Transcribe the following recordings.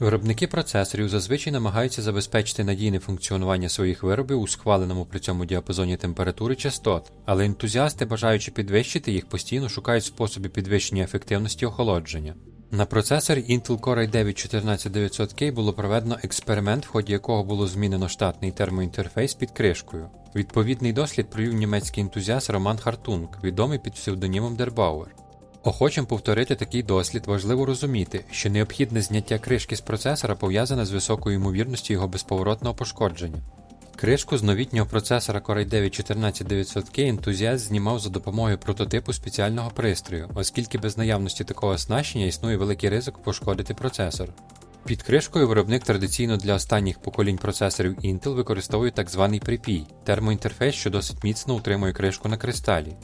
Виробники процесорів зазвичай намагаються забезпечити надійне функціонування своїх виробів у схваленому при цьому діапазоні температури частот, але ентузіасти, бажаючи підвищити їх, постійно шукають способи підвищення ефективності охолодження. На процесорі Intel Core i9 14900K було проведено експеримент, в ході якого було змінено штатний термоінтерфейс під кришкою. Відповідний дослід провів німецький ентузіаст Роман Хартунг, відомий під псевдонімом Дербауер. Охочим повторити такий дослід важливо розуміти, що необхідне зняття кришки з процесора пов'язане з високою ймовірністю його безповоротного пошкодження. Кришку з новітнього процесора Core i9 14900K ентузіаст знімав за допомогою прототипу спеціального пристрою, оскільки без наявності такого оснащення існує великий ризик пошкодити процесор. Під кришкою виробник традиційно для останніх поколінь процесорів Intel використовує так званий припій термоінтерфейс, що досить міцно утримує кришку на кристалі.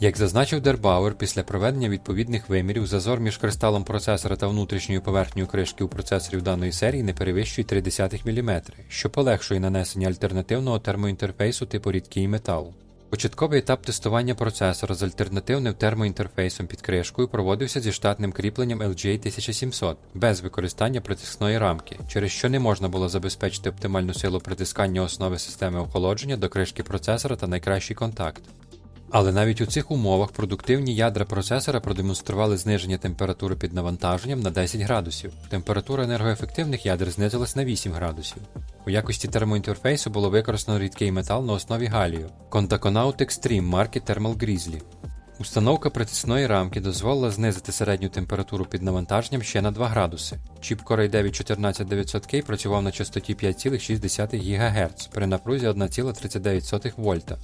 Як зазначив Дербауер, після проведення відповідних вимірів зазор між кристалом процесора та внутрішньою поверхнею кришки у процесорів даної серії не перевищує 0,3 мм, що полегшує нанесення альтернативного термоінтерфейсу типу рідкий метал. Початковий етап тестування процесора з альтернативним термоінтерфейсом під кришкою проводився зі штатним кріпленням LGA 1700 без використання притискної рамки, через що не можна було забезпечити оптимальну силу притискання основи системи охолодження до кришки процесора та найкращий контакт. Але навіть у цих умовах продуктивні ядра процесора продемонстрували зниження температури під навантаженням на 10 градусів. Температура енергоефективних ядер знизилась на 8 градусів. У якості термоінтерфейсу було використано рідкий метал на основі галію Contaconaut Extreme марки Thermal Grizzly. Установка притисної рамки дозволила знизити середню температуру під навантаженням ще на 2 градуси. Чіп Core i9 14900K працював на частоті 5,6 ГГц при напрузі 1,39 вольта.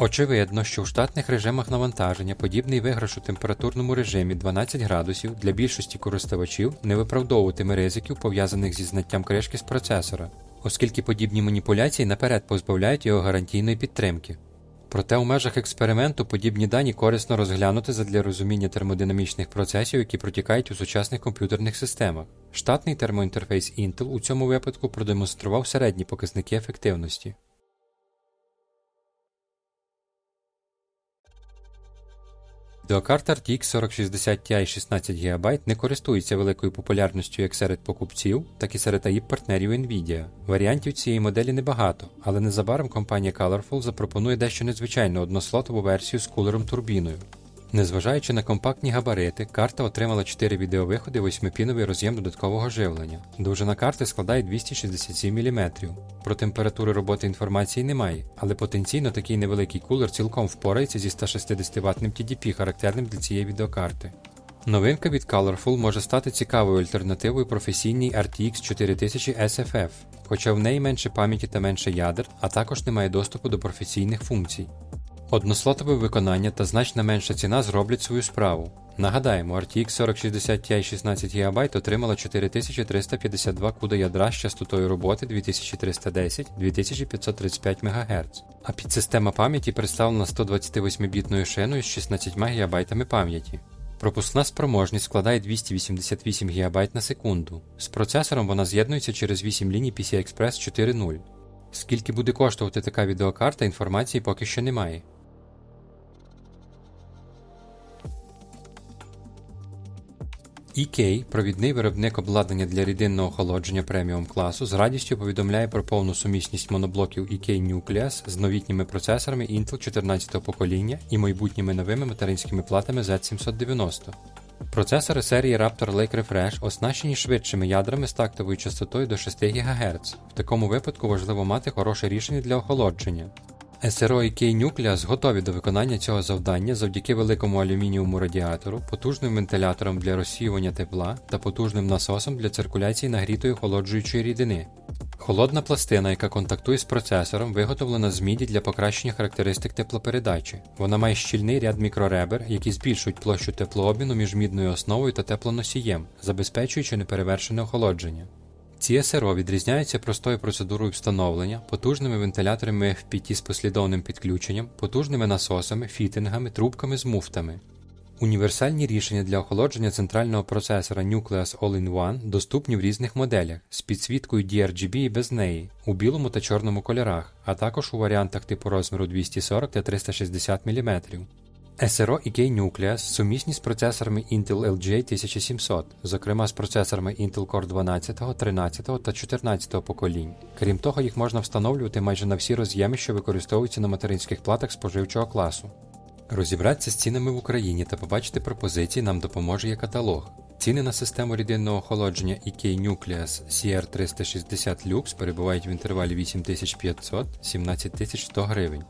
Очевидно, що в штатних режимах навантаження подібний виграш у температурному режимі 12 градусів для більшості користувачів не виправдовуватиме ризиків, пов'язаних зі знаттям кришки з процесора, оскільки подібні маніпуляції наперед позбавляють його гарантійної підтримки. Проте у межах експерименту подібні дані корисно розглянути задля розуміння термодинамічних процесів, які протікають у сучасних комп'ютерних системах. Штатний термоінтерфейс Intel у цьому випадку продемонстрував середні показники ефективності. Відеокарта RTX 4060 Ti 16 ГБ не користується великою популярністю як серед покупців, так і серед АІП партнерів Nvidia. Варіантів цієї моделі небагато, але незабаром компанія Colorful запропонує дещо незвичайну однослотову версію з кулером турбіною. Незважаючи на компактні габарити, карта отримала 4 відеовиходи 8-піновий роз'єм додаткового живлення. Довжина карти складає 267 мм. Про температури роботи інформації немає, але потенційно такий невеликий кулер цілком впорається зі 160 ватним TDP, характерним для цієї відеокарти. Новинка від Colorful може стати цікавою альтернативою професійній RTX 4000 SFF, хоча в неї менше пам'яті та менше ядер, а також немає доступу до професійних функцій. Однослотове виконання та значно менша ціна зроблять свою справу. Нагадаємо, RTX 4060 Ti 16 ГБ отримала 4352 куда ядра з частотою роботи 2310-2535 МГц, а підсистема пам'яті представлена 128-бітною шиною з 16 ГБ пам'яті. Пропускна спроможність складає 288 ГБ на секунду. З процесором вона з'єднується через 8 ліній PCI-Express 4.0. Скільки буде коштувати така відеокарта, інформації поки що немає. EK, провідний виробник обладнання для рідинного охолодження преміум класу, з радістю повідомляє про повну сумісність моноблоків EK Nucleus з новітніми процесорами Intel 14 покоління і майбутніми новими материнськими платами Z790. Процесори серії Raptor Lake Refresh оснащені швидшими ядрами з тактовою частотою до 6 ГГц. В такому випадку важливо мати хороше рішення для охолодження. SRO і K-Nucleus готові до виконання цього завдання завдяки великому алюмінієвому радіатору, потужним вентиляторам для розсіювання тепла та потужним насосом для циркуляції нагрітої охолоджуючої рідини. Холодна пластина, яка контактує з процесором, виготовлена з міді для покращення характеристик теплопередачі. Вона має щільний ряд мікроребер, які збільшують площу теплообміну між мідною основою та теплоносієм, забезпечуючи неперевершене охолодження. Ці СРО відрізняються простою процедурою встановлення, потужними вентиляторами FPT з послідовним підключенням, потужними насосами, фітингами, трубками з муфтами. Універсальні рішення для охолодження центрального процесора Nucleus All-in-One доступні в різних моделях з підсвіткою DRGB і без неї, у білому та чорному кольорах, а також у варіантах типу розміру 240 та 360 мм. SRO і K-Nucleus сумісні з процесорами Intel LGA 1700, зокрема з процесорами Intel Core 12, 13 та 14 поколінь. Крім того, їх можна встановлювати майже на всі роз'єми, що використовуються на материнських платах споживчого класу. Розібратися з цінами в Україні та побачити пропозиції нам допоможе є каталог. Ціни на систему рідинного охолодження EK Nucleus CR360 Lux перебувають в інтервалі 8500-17100 гривень.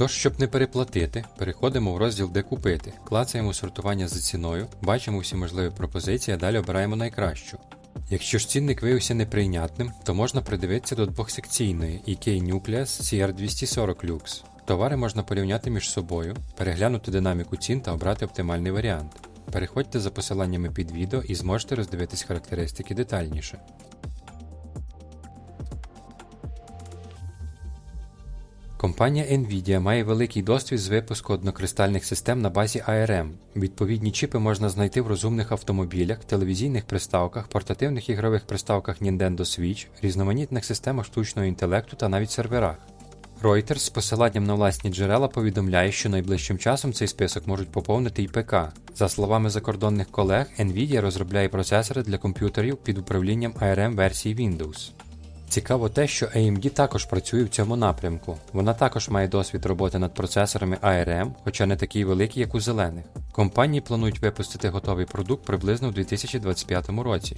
Тож, щоб не переплатити, переходимо в розділ Де купити, клацаємо сортування за ціною, бачимо всі можливі пропозиції, а далі обираємо найкращу. Якщо ж цінник виявився неприйнятним, то можна придивитися до двохсекційної EK Nucleus CR240 Lux. Товари можна порівняти між собою, переглянути динаміку цін та обрати оптимальний варіант. Переходьте за посиланнями під відео і зможете роздивитись характеристики детальніше. Компанія Nvidia має великий досвід з випуску однокристальних систем на базі ARM. Відповідні чіпи можна знайти в розумних автомобілях, телевізійних приставках, портативних ігрових приставках Nintendo Switch, різноманітних системах штучного інтелекту та навіть серверах. Reuters з посиланням на власні джерела повідомляє, що найближчим часом цей список можуть поповнити і ПК. За словами закордонних колег, Nvidia розробляє процесори для комп'ютерів під управлінням ARM версії Windows. Цікаво те, що AMD також працює в цьому напрямку. Вона також має досвід роботи над процесорами ARM, хоча не такий великий, як у зелених. Компанії планують випустити готовий продукт приблизно в 2025 році.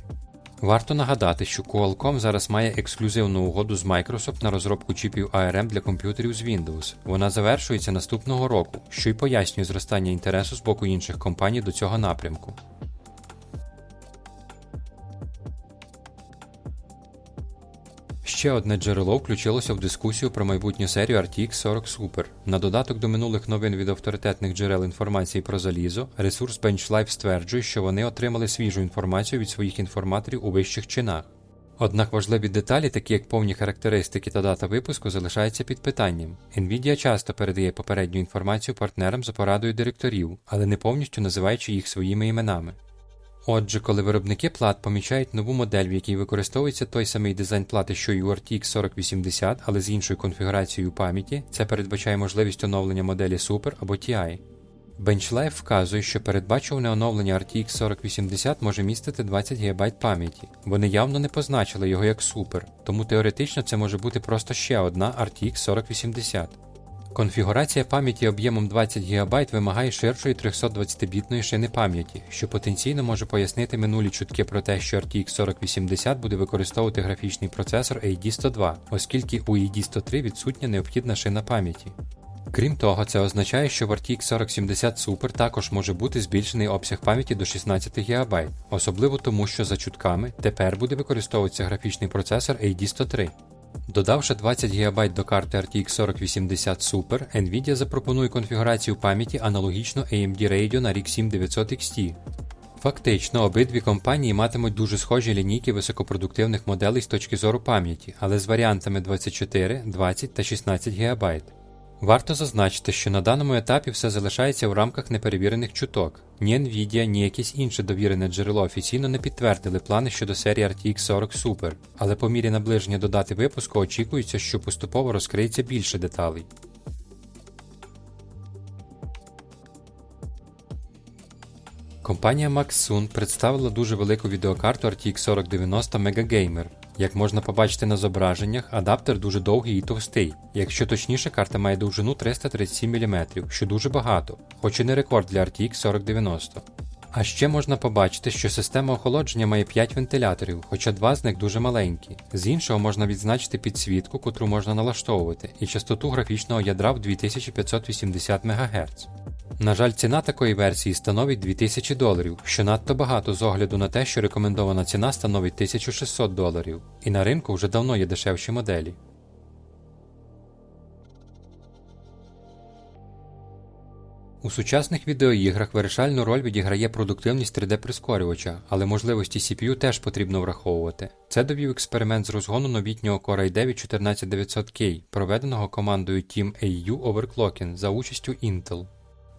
Варто нагадати, що Qualcomm зараз має ексклюзивну угоду з Microsoft на розробку чіпів ARM для комп'ютерів з Windows. Вона завершується наступного року, що й пояснює зростання інтересу з боку інших компаній до цього напрямку. Ще одне джерело включилося в дискусію про майбутню серію RTX 40 Super. На додаток до минулих новин від авторитетних джерел інформації про залізо, ресурс BenchLife стверджує, що вони отримали свіжу інформацію від своїх інформаторів у вищих чинах. Однак важливі деталі, такі як повні характеристики та дата випуску, залишаються під питанням. Nvidia часто передає попередню інформацію партнерам за порадою директорів, але не повністю називаючи їх своїми іменами. Отже, коли виробники плат помічають нову модель, в якій використовується той самий дизайн плати, що й у RTX 4080, але з іншою конфігурацією пам'яті, це передбачає можливість оновлення моделі Super або TI. BenchLife вказує, що передбачуване оновлення RTX 4080 може містити 20 ГБ пам'яті. Вони явно не позначили його як Super, тому теоретично це може бути просто ще одна RTX 4080. Конфігурація пам'яті об'ємом 20 ГБ вимагає ширшої 320-бітної шини пам'яті, що потенційно може пояснити минулі чутки про те, що RTX 4080 буде використовувати графічний процесор AD102, оскільки у AD103 відсутня необхідна шина пам'яті. Крім того, це означає, що в RTX 4070 Super також може бути збільшений обсяг пам'яті до 16 ГБ, особливо тому, що за чутками тепер буде використовуватися графічний процесор AD103. Додавши 20 ГБ до карти RTX 4080 Super, Nvidia запропонує конфігурацію пам'яті аналогічно AMD Radeon RX 7900 XT. Фактично, обидві компанії матимуть дуже схожі лінійки високопродуктивних моделей з точки зору пам'яті, але з варіантами 24, 20 та 16 ГБ. Варто зазначити, що на даному етапі все залишається в рамках неперевірених чуток. Ні Nvidia, ні якесь інше довірене джерело офіційно не підтвердили плани щодо серії RTX 40 Super, але по мірі наближення до дати випуску очікується, що поступово розкриється більше деталей. Компанія Maxun представила дуже велику відеокарту RTX 4090 Megagamer. Як можна побачити на зображеннях, адаптер дуже довгий і товстий. Якщо точніше, карта має довжину 337 мм, що дуже багато, хоч і не рекорд для RTX 4090. А ще можна побачити, що система охолодження має 5 вентиляторів, хоча два з них дуже маленькі. З іншого можна відзначити підсвітку, котру можна налаштовувати, і частоту графічного ядра в 2580 МГц. На жаль, ціна такої версії становить 2000 доларів, що надто багато з огляду на те, що рекомендована ціна становить 1600 доларів, і на ринку вже давно є дешевші моделі. У сучасних відеоіграх вирішальну роль відіграє продуктивність 3D-прискорювача, але можливості CPU теж потрібно враховувати. Це довів експеримент з розгону новітнього Core i9 14900K, проведеного командою Team AU Overclocking за участю Intel.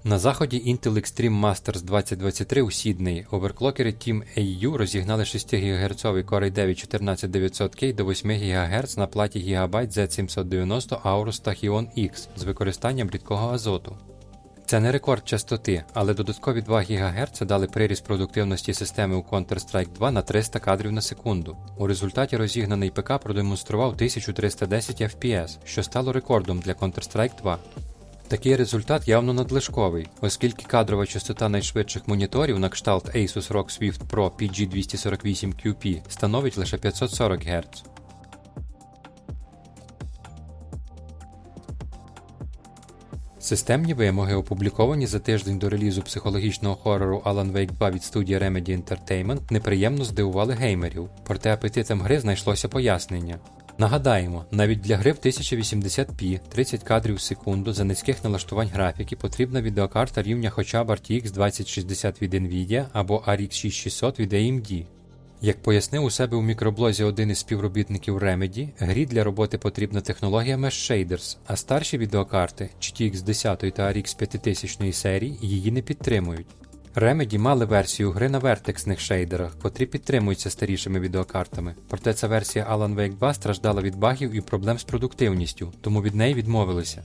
На заході Intel Extreme Masters 2023 у Сіднеї оверклокери Team AU розігнали 6 ГГц Core i9 14900K до 8 ГГц на платі Gigabyte Z790 Aorus Tachyon X з використанням рідкого азоту. Це не рекорд частоти, але додаткові 2 ГГц дали приріст продуктивності системи у Counter-Strike 2 на 300 кадрів на секунду. У результаті розігнаний ПК продемонстрував 1310 FPS, що стало рекордом для Counter-Strike 2. Такий результат явно надлишковий, оскільки кадрова частота найшвидших моніторів на кшталт Asus ROG Swift Pro PG248QP становить лише 540 Гц. Системні вимоги, опубліковані за тиждень до релізу психологічного хорору Alan Wake 2 від студії Remedy Entertainment, неприємно здивували геймерів, проте апетитам гри знайшлося пояснення. Нагадаємо, навіть для гри в 1080p 30 кадрів в секунду за низьких налаштувань графіки потрібна відеокарта рівня хоча б RTX 2060 від Nvidia або RX 6600 від AMD. Як пояснив у себе у мікроблозі один із співробітників Remedy, грі для роботи потрібна технологія Mesh Shaders, а старші відеокарти GTX 10 та RX 5000 серії її не підтримують. Remedy мали версію гри на вертексних шейдерах, котрі підтримуються старішими відеокартами. Проте ця версія Alan Wake 2 страждала від багів і проблем з продуктивністю, тому від неї відмовилися.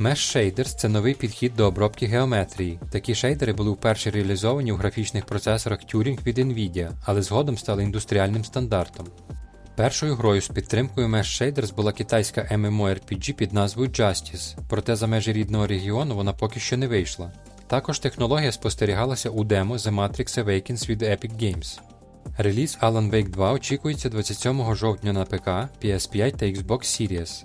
Mesh Shaders – це новий підхід до обробки геометрії. Такі шейдери були вперше реалізовані у графічних процесорах Turing від Nvidia, але згодом стали індустріальним стандартом. Першою грою з підтримкою Mesh Shaders була китайська MMORPG під назвою Justice, проте за межі рідного регіону вона поки що не вийшла. Також технологія спостерігалася у демо The Matrix Awakens від Epic Games. Реліз Alan Wake 2 очікується 27 жовтня на ПК, PS5 та Xbox Series.